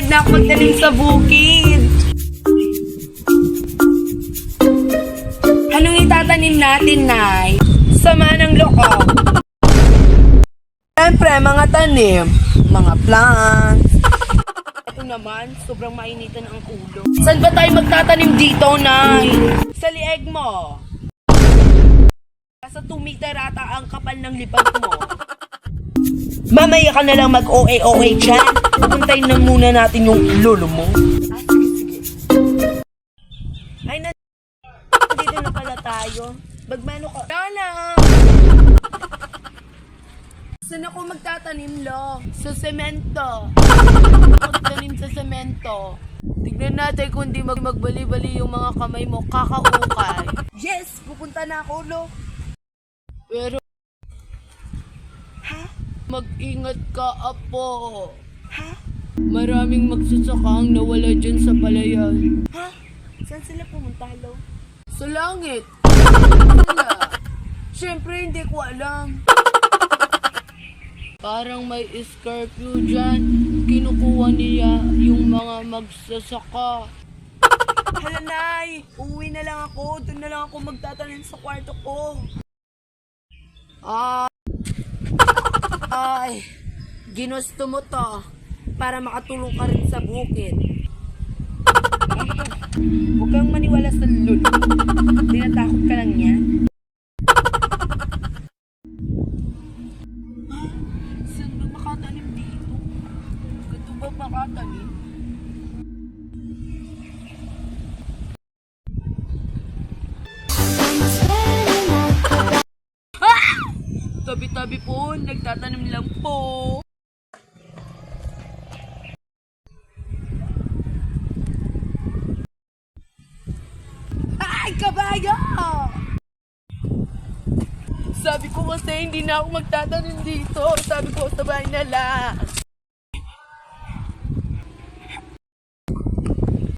Pumayag na ako magtanim sa bukid. Anong itatanim natin, Nay? Sama ng loob. Siyempre, mga tanim, mga plants. Ito naman, sobrang mainitan ang ulo. Saan ba tayo magtatanim dito, Nay? Sa lieg mo. Sa 2 meter ata ang kapal ng lipad mo. Mamaya ka na lang mag-OA-OA dyan. Pupuntayin na muna natin yung lolo mo. Ah, sige, sige. Ay, na... Dito na pala tayo. Bagmano ka. Lola! Saan ako magtatanim, lo? Sa semento. Magtanim sa semento. Tignan natin kung di mag magbali-bali yung mga kamay mo. Kakaukay. Yes! Pupunta na ako, lo. Pero... Mag-ingat ka, apo. Ha? Maraming magsasaka ang nawala dyan sa palayan. Ha? Saan sila pumunta, lo? Sa langit. Sila. Siyempre, hindi ko alam. Parang may escarpio dyan. Kinukuha niya yung mga magsasaka. Hala, Nay. Uwi na lang ako. Doon na lang ako magtatanim sa kwarto ko. Ah. Ay. Ginusto mo to. Para makatulong ka rin sa bukid. Huwag kang maniwala sa lul. Tinatakot ka lang niya. Saan ba makatanim dito? Ganito ba makatanim? Tabi-tabi po, nagtatanim lang po. Ay, kabayo! Sabi ko kasi hindi na ako magtatanim dito. Sabi ko sa bahay na lang.